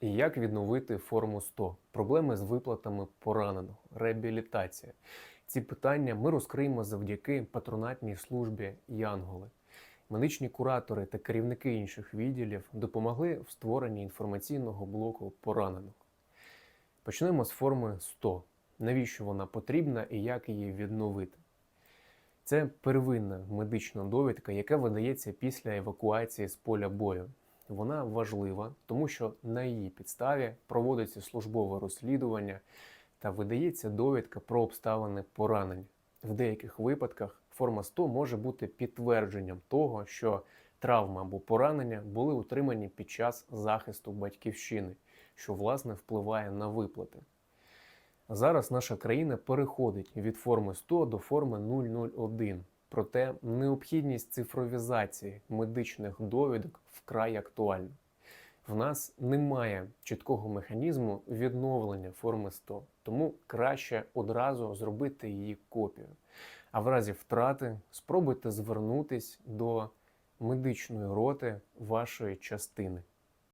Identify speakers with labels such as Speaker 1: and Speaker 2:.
Speaker 1: Як відновити форму 100? Проблеми з виплатами пораненого, реабілітація. Ці питання ми розкриємо завдяки патронатній службі Янголи. Медичні куратори та керівники інших відділів допомогли в створенні інформаційного блоку поранених. Почнемо з форми 100. Навіщо вона потрібна і як її відновити? Це первинна медична довідка, яка видається після евакуації з поля бою. Вона важлива, тому що на її підставі проводиться службове розслідування та видається довідка про обставини поранень. В деяких випадках форма 100 може бути підтвердженням того, що травма або поранення були отримані під час захисту батьківщини, що власне впливає на виплати. Зараз наша країна переходить від форми 100 до форми 001. Проте необхідність цифровізації медичних довідок вкрай актуальна. В нас немає чіткого механізму відновлення форми 100, тому краще одразу зробити її копію. А в разі втрати спробуйте звернутись до медичної роти вашої частини.